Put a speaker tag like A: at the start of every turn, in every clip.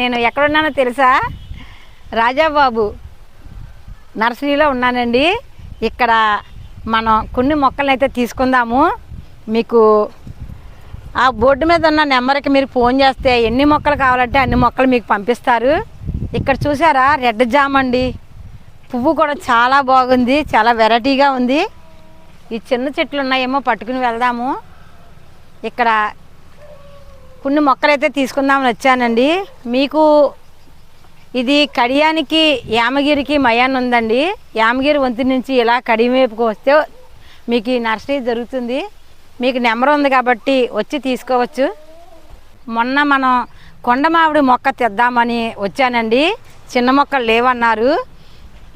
A: నేను ఎక్కడున్నానో తెలుసా? రాజాబాబు నర్సరీలో ఉన్నానండి. ఇక్కడ మనం కొన్ని మొక్కలను అయితే తీసుకుందాము. మీకు ఆ బోర్డు మీద ఉన్న నెంబర్కి మీరు ఫోన్ చేస్తే ఎన్ని మొక్కలు కావాలంటే అన్ని మొక్కలు మీకు పంపిస్తారు. ఇక్కడ చూసారా? రెడ్ జామ్ అండి. పువ్వు కూడా చాలా బాగుంది. చాలా వెరైటీగా ఉంది. ఈ చిన్న చెట్లు ఉన్నాయేమో పట్టుకుని వెళ్దాము. ఇక్కడ కొన్ని మొక్కలైతే తీసుకుందామని వచ్చానండి. మీకు ఇది కడియానికి యామగిరికి మయాన్ ఉందండి. యామగిరి వంతు నుంచి ఇలా కడియం వైపుకు వస్తే మీకు ఈ నర్సరీ జరుగుతుంది. మీకు నెంబర్ ఉంది కాబట్టి వచ్చి తీసుకోవచ్చు. మొన్న మనం కొండ మామిడి మొక్క తెద్దామని వచ్చానండి. చిన్న మొక్కలు లేవన్నారు.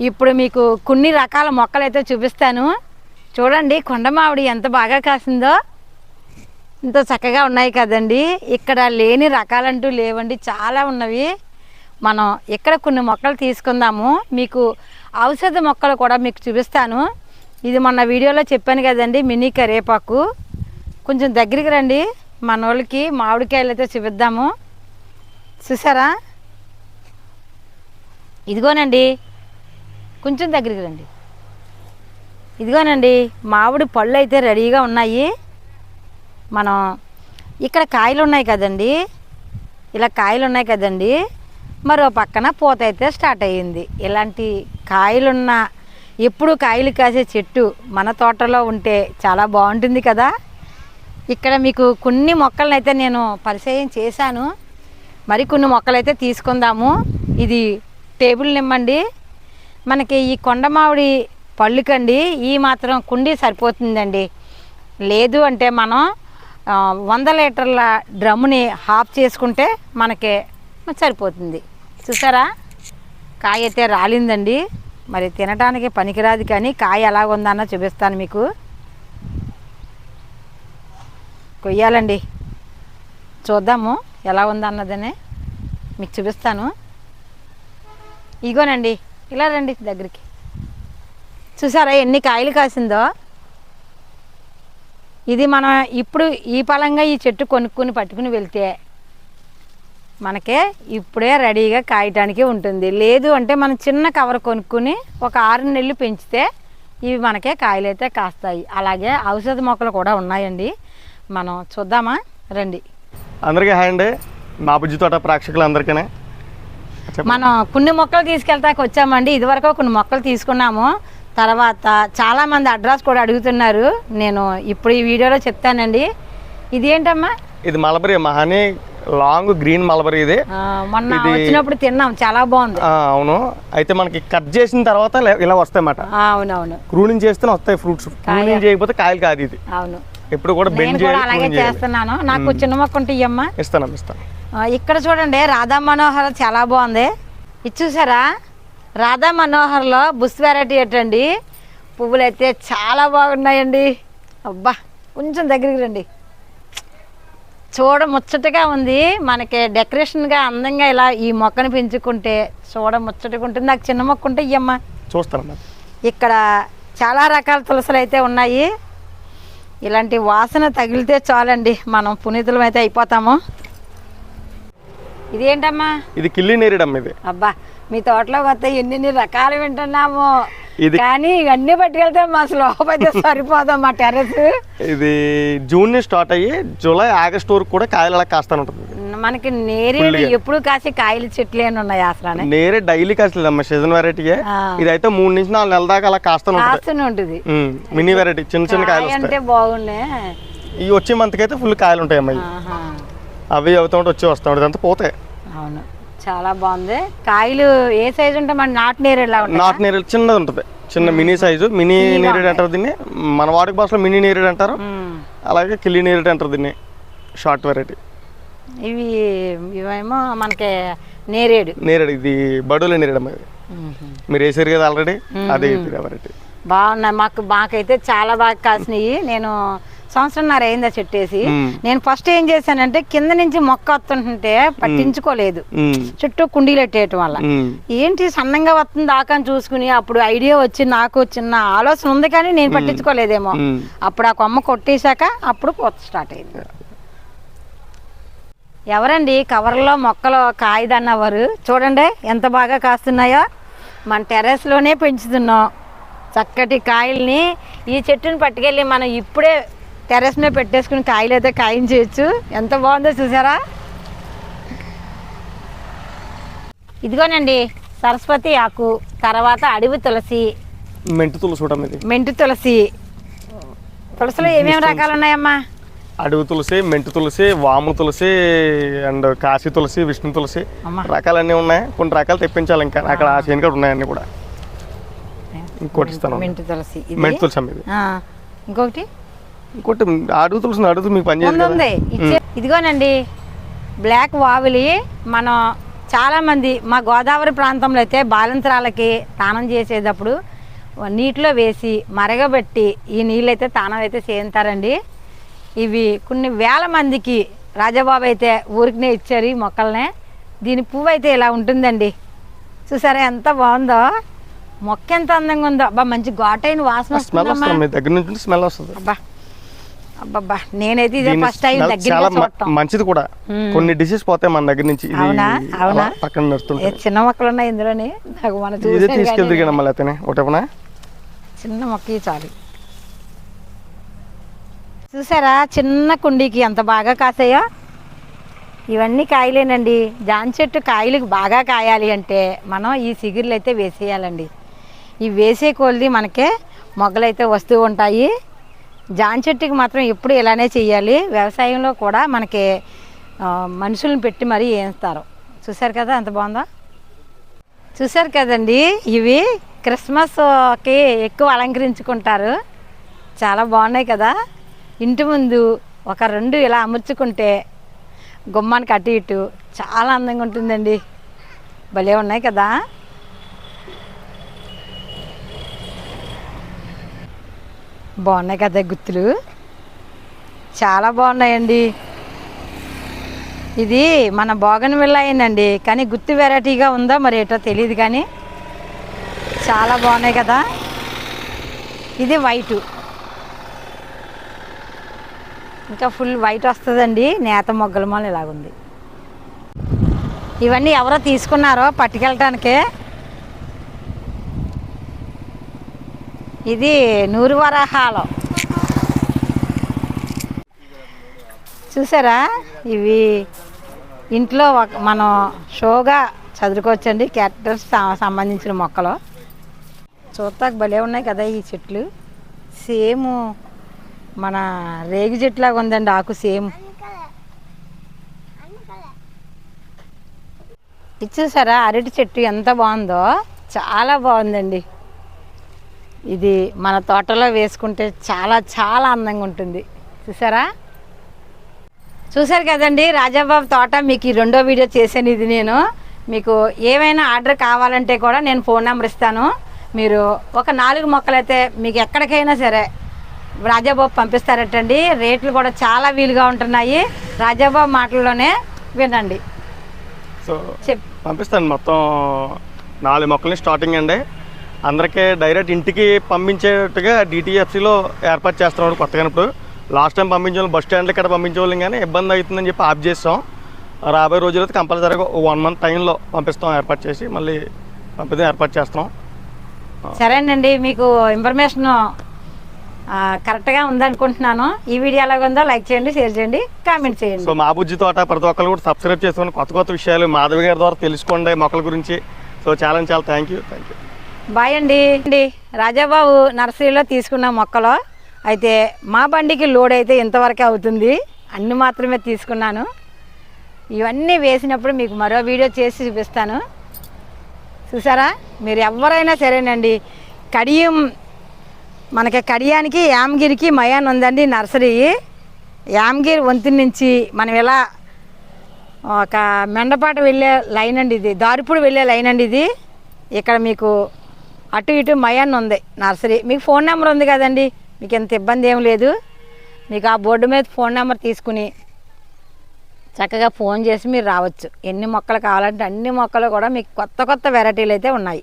A: ఇప్పుడు మీకు కొన్ని రకాల మొక్కలైతే చూపిస్తాను. చూడండి కొండ మామిడి ఎంత బాగా కాసిందో. ఇంత చక్కగా ఉన్నాయి కదండి. ఇక్కడ లేని రకాలంటూ లేవండి. చాలా ఉన్నవి. మనం ఇక్కడ కొన్ని మొక్కలు తీసుకుందాము. మీకు ఔషధ మొక్కలు కూడా మీకు చూపిస్తాను. ఇది మొన్న వీడియోలో చెప్పాను కదండి మినీ కరేపాకు. కొంచెం దగ్గరికి రండి. మన వాళ్ళకి మామిడికాయలు అయితే చూపిద్దాము. చూసారా? ఇదిగోనండి. కొంచెం దగ్గరికి రండి. ఇదిగోనండి మామిడి పళ్ళు అయితే రెడీగా ఉన్నాయి. మనం ఇక్కడ కాయలు ఉన్నాయి కదండి. ఇలా కాయలు ఉన్నాయి కదండి. మరో పక్కన పూత అయితే స్టార్ట్ అయ్యింది. ఇలాంటి కాయలున్న ఎప్పుడు కాయలు కాసే చెట్టు మన తోటలో ఉంటే చాలా బాగుంటుంది కదా. ఇక్కడ మీకు కొన్ని మొక్కలను అయితే నేను పరిచయం చేశాను. మరి కొన్ని మొక్కలైతే తీసుకుందాము. ఇది టేబుల్ నిమ్మండి. మనకి ఈ కొండ మామిడి పళ్ళుకండి ఈ మాత్రం కుండీ సరిపోతుందండి. లేదు అంటే మనం వంద లీటర్ల డ్రమ్ముని హాఫ్ చేసుకుంటే మనకి సరిపోతుంది. చూసారా? కాయ అయితే రాలిందండి. మరి తినడానికి పనికిరాదు కానీ కాయ ఎలా ఉందన్న చూపిస్తాను మీకు. కొయ్యాలండి. చూద్దాము ఎలా ఉందన్నదని మీకు చూపిస్తాను. ఇగోనండి ఇలా రండి దగ్గరికి. చూసారా ఎన్ని కాయలు కాసిందో? ఇది మనం ఇప్పుడు ఈ పలంగా ఈ చెట్టు కొనుక్కొని పట్టుకుని వెళ్తే మనకే ఇప్పుడే రెడీగా కాయటానికి ఉంటుంది. లేదు అంటే మనం చిన్న కవర్ కొనుక్కుని ఒక ఆరు నెలలు పెంచితే ఇవి మనకే కాయలు అయితే కాస్తాయి. అలాగే ఔషధ మొక్కలు కూడా ఉన్నాయండి. మనం చూద్దామా? రండి.
B: అందరికీ హాయ్ అండి. మా బుజ్జి తోట ప్రేక్షకులందరికీ.
A: మనం కొన్ని మొక్కలు తీసుకెళ్తాకి వచ్చామండి ఇదివరకు కొన్ని మొక్కలు తీసుకున్నాము. తర్వాత చాలామంది అడ్రస్ కూడా అడుగుతున్నారు. నేను ఇప్పుడు ఈ వీడియోలో చెప్తానండి. ఇది ఏంటమ్మా
B: ఇది మలబరీ మహాని లాంగ్ గ్రీన్ మలబరీ ఇది.
A: మొన్న వచ్చినప్పుడు తిన్నాం చాలా బాగుంది.
B: అవును. అయితే మనకి కట్ చేసిన తర్వాత ఇలా- వస్తాయి అన్నమాట
A: అవునవును.
B: క్రూనింగ్ చేస్తేనే వస్తాయి ఫ్రూట్స్. క్రూనింగ్ చేయకపోతే కాయలు కాదు ఇది.
A: అవును.
B: ఎప్పుడు కూడా బెండ్
A: అలాగే చేస్తున్నాను. నాకు చిన్న మొక్క ఉంటే ఇయ్యమ్మా.
B: ఇస్తాను ఇస్తాను.
A: ఇక్కడ చూడండి రాధా మనోహర్ చాలా బాగుంది. ఇది చూసారా? రాధా మనోహర్లో బుస్ వెరైటీ ఏంటండి? పువ్వులు అయితే చాలా బాగున్నాయండి. అబ్బా కొంచెం దగ్గరికి రండి. చూడ ముచ్చటగా ఉంది. మనకి డెకరేషన్గా అందంగా ఇలా ఈ మొక్కను పెంచుకుంటే చూడ ముచ్చటగా ఉంటుంది. నాకు చిన్న మొక్క ఉంటే ఇయ్యమ్మా.
B: చూస్తాను
A: ఇక్కడ చాలా రకాల తులసలు అయితే ఉన్నాయి. ఇలాంటి వాసన తగిలితే చాలండి. మనం పునీతులం అయితే అయిపోతాము. ఇదేంటమ్మా?
B: ఇది కిల్లి నేరేడమ్మ ఇది.
A: అబ్బా మీ తోటలో వస్తే ఎన్ని రకాలు వింటున్నాము. కానీ ఇవన్నీ పట్టుకెళ్తే మా స్లోప్ అయితే సరిపోదాం మా టెర్రస్.
B: ఇది జూన్ నుంచి స్టార్ట్ అయ్యి జూలై ఆగస్ట్ వరకు కూడా కాయలు అలా కాస్తానే ఉంటుంది.
A: మనకి నేరేడు ఎప్పుడు కాసి కాయలు చెట్లు ఏమి ఉన్నాయి అసలు
B: నేరే డైలీ కాస్తుంది అమ్మ సీజన్ వెరైటీయే
A: ఆ.
B: ఇది అయితే మూడు నుంచి నాలుగు నెలల దాకా అలా కాస్తానే ఉంటుంది.
A: కాస్తూనే ఉంటుంది.
B: మినీ వెరైటీ చిన్న చిన్న కాయలు
A: అంటే బాగుండే.
B: ఈ వచ్చే మంత్కి అయితే ఫుల్ కాయలు ఉంటాయి అమ్మాయి. అవి అవుతా ఉంటే వచ్చి వస్తా ఉంటాయి అంతా పోతాయి.
A: అవును. చాలా బాగుంది. కాయలు ఏ సైజు ఉంటే మన నాటు నేరేడులా ఉంటాయి?
B: నాటు నేరేడు చిన్నది ఉంటుంది. చిన్న మినీ సైజు మినీ నేరేడు అంటారు దీన్ని. మన వాడికి భాషలో మినీ నేరేడు అంటారు. అలాగే కిల్లి నేరేడు అంటారు దీన్ని. షార్ట్ వెరైటీ
A: ఇవి ఇవేమో మనకి నేరేడు
B: నేరేడు ఇది బడుల నేరేడు అమ్మ మీరు వేసారు కదా ఆల్రెడీ అదే వెరైటీ
A: బాగున్నాయి. మాకు మాకైతే చాలా బాగా కాసినాయి. నేను సంవత్సరంన్నర అయిందా చెట్టేసి. నేను ఫస్ట్ ఏం చేశానంటే కింద నుంచి మొక్క వస్తుంటే పట్టించుకోలేదు. చుట్టూ కుండీలు పెట్టేయటం వల్ల. ఏంటి సన్నంగా వస్తుంది దాకా అని చూసుకుని అప్పుడు ఐడియా వచ్చి నాకు చిన్న ఆలోచన ఉంది కానీ నేను పట్టించుకోలేదేమో. అప్పుడు ఆ కొమ్మ కొట్టేశాక అప్పుడు కొత్త స్టార్ట్ అయింది. ఎవరండి కవర్లో మొక్కలు కాయదన్నవారు? చూడండి ఎంత బాగా కాస్తున్నాయో. మన టెర్రస్లోనే పెంచుతున్నాం. చక్కటి కాయల్ని ఈ చెట్టుని పట్టుకెళ్ళి మనం ఇప్పుడే టెర్రస్ మీద పెట్టేసుకుని కాయలు అయితే కాయించవచ్చు ఎంత బాగుందో చూసారా? ఇదిగోనండి సరస్వతి ఆకు తర్వాత అడవి తులసి.
B: మెంటి తులసి
A: మెంటు తులసి. తులసిలో ఏమేమి రకాలు ఉన్నాయమ్మా?
B: అడవి తులసి మెంటి తులసి వాము తులసి అండ్ కాశీ తులసి విష్ణు తులసి. రకాలన్నీ ఉన్నాయి. కొన్ని రకాలు తెప్పించాలి ఇంకా. అక్కడ ఆ. చేను కూడా ఉన్నాయన్నీ కూడా. ఇంకోటి ఇస్తాను.
A: మెంటు తులసి.
B: మెంటి తులసి అమ్మ ఇది
A: ఇంకొకటి?
B: ఇంకోటి అడుగుతూ మీకు పని
A: ఉంది ఇదిగోనండి బ్లాక్ వావిలి మనం చాలామంది మా గోదావరి ప్రాంతంలో అయితే బాలింతరాలకి స్నానం చేసేటప్పుడు నీటిలో వేసి మరగబెట్టి ఈ నీళ్ళు అయితే స్నానం అయితే చేయించారండి ఇవి కొన్ని వేల మందికి రాజాబాబు అయితే ఊరికినే ఇచ్చారు ఈ మొక్కల్నే. దీని పువ్వు అయితే ఇలా ఉంటుందండి. చూసారా ఎంత బాగుందో? మొక్క ఎంత అందంగా ఉందో. అబ్బా మంచి ఘాటైన వాసన
B: దగ్గర నుంచి స్మెల్ వస్తుంది.
A: అబ్బా అబ్బబ్బా నేనైతే ఇదే ఫస్ట్ టైం దగ్గర
B: మంచిది కూడా. కొన్ని డిషెస్ పోతాయి మన దగ్గర నుంచి
A: అవునా? అవునా?
B: పక్కన
A: ఏ
B: నడుస్తుంటుంది
A: చిన్న మొక్కలు ఉన్నాయి ఇందులోని నాకు మన
B: ఇదే
A: చూసాను
B: తీసుకెళ్తే
A: కానీ.
B: మళ్ళీ అతనే. ఒకటేపనా
A: చిన్న మొక్క చాలు. చూసారా? చిన్న కుండీకి ఎంత బాగా కాసాయో? ఇవన్నీ కాయలేనండి. జాన్ చెట్టు కాయలకు బాగా కాయాలి అంటే మనం ఈ సిగురులు అయితే వేసేయాలండి. ఈ వేసే కొలిది మనకే మొగ్గలైతే వస్తూ ఉంటాయి. జాన్ చెట్టుకి మాత్రం ఎప్పుడు ఇలానే చేయాలి వ్యవసాయంలో కూడా మనకి మనుషులను పెట్టి మరీ వేస్తారు చూసారు కదా ఎంత బాగుందో? చూసారు కదండి? ఇవి క్రిస్మస్కి ఎక్కువ అలంకరించుకుంటారు. చాలా బాగున్నాయి కదా? ఇంటి ముందు ఒక రెండు ఇలా అమర్చుకుంటే గుమ్మానికి అటు ఇటు చాలా అందంగా ఉంటుందండి. భలే ఉన్నాయి కదా? బాగున్నాయి కదా గుత్తులు? చాలా బాగున్నాయండి. ఇది మన బోగన్ అయిందండి. కానీ గుత్తి వెరైటీగా ఉందో మరి ఏటో తెలియదు కానీ చాలా బాగున్నాయి కదా. ఇది వైటు. ఇంకా ఫుల్ వైట్ వస్తుందండి. నేత మొగ్గల మొల ఇలాగుంది. ఇవన్నీ ఎవరో తీసుకున్నారో పట్టుకెళ్ళటానికే ఇది నూరు వరహాలు. చూసారా? ఇవి ఇంట్లో ఒక మనం షోగా చదువుకోవచ్చండి క్యారెక్టర్స్ సంబంధించిన మొక్కలు. చూస్తాక భలే ఉన్నాయి కదా ఈ చెట్లు. సేమ్ మన రేగి చెట్లాగా ఉందండి ఆకు సేమ్. ఇది చూసారా? అరటి చెట్టు ఎంత బాగుందో. చాలా బాగుందండి. ఇది మన తోటలో వేసుకుంటే చాలా చాలా అందంగా ఉంటుంది. చూసారా? చూసారు కదండి రాజాబాబు తోట మీకు ఈ రెండో వీడియో చేశాను ఇది నేను. మీకు ఏమైనా ఆర్డర్ కావాలంటే కూడా నేను ఫోన్ నెంబర్ ఇస్తాను. మీరు ఒక నాలుగు మొక్కలైతే మీకు ఎక్కడికైనా సరే రాజాబాబు పంపిస్తారటండి. రేట్లు కూడా చాలా వీలుగా ఉంటున్నాయి. రాజాబాబు మాటల్లోనే వినండి.
B: సో
A: చెప్
B: పంపిస్తాను. మొత్తం నాలుగు మొక్కల్ని స్టార్టింగ్ అండి. అందరికీ డైరెక్ట్ ఇంటికి పంపించేట్టుగా డిటిఎఫ్సిలో ఏర్పాటు చేస్తున్నాడు కొత్తగా. ఇప్పుడు లాస్ట్ టైం పంపించే వాళ్ళు బస్ స్టాండ్లో ఇక్కడ పంపించే వాళ్ళం కానీ ఇబ్బంది అవుతుందని చెప్పి ఆఫ్ చేస్తాం రాబోయే రోజులైతే కంపల్సరీగా వన్ మంత్ టైంలో పంపిస్తాం ఏర్పాటు చేసి మళ్ళీ పంపితే ఏర్పాటు చేస్తాం
A: సరేనండి మీకు ఇన్ఫర్మేషన్ కరెక్ట్గా ఉందనుకుంటున్నాను. ఈ వీడియో ఎలాగ ఉందో లైక్ చేయండి షేర్ చేయండి కామెంట్ చేయండి.
B: సో మా బుజ్జి తోట ప్రతి ఒక్కరు కూడా సబ్స్క్రైబ్ చేసుకొని కొత్త కొత్త విషయాలు మాధవి గారి ద్వారా తెలుసుకోండి మొక్కల గురించి. సో చాలా చాలా thank you thank you.
A: Bye అండి. అండి రాజాబాబు నర్సరీలో తీసుకున్న మొక్కలు అయితే మా బండికి లోడ్ అయితే ఇంతవరకే అవుతుంది. అన్ని మాత్రమే తీసుకున్నాను. ఇవన్నీ వేసినప్పుడు మీకు మరో వీడియో చేసి చూపిస్తాను. చూసారా? మీరు ఎవరైనా సరేనండి. కడియం మనకి కడియానికి యామగిరికి మయాన్ ఉందండి నర్సరీ. యామగిరి వంతు నుంచి మనం ఇలా ఒక మెండపాట వెళ్ళే లైన్ అండి ఇది. దారిపూడి వెళ్ళే లైన్ అండి ఇది. ఇక్కడ మీకు అటు ఇటు మయాన్ ఉంది నర్సరీ. మీకు ఫోన్ నెంబర్ ఉంది కదండి మీకు ఎంత ఇబ్బంది ఏం లేదు. మీకు ఆ బోర్డు మీద ఫోన్ నెంబర్ తీసుకుని చక్కగా ఫోన్ చేసి మీరు రావచ్చు. ఎన్ని మొక్కలు కావాలంటే అన్ని మొక్కలు కూడా మీకు కొత్త కొత్త వెరైటీలు అయితే ఉన్నాయి.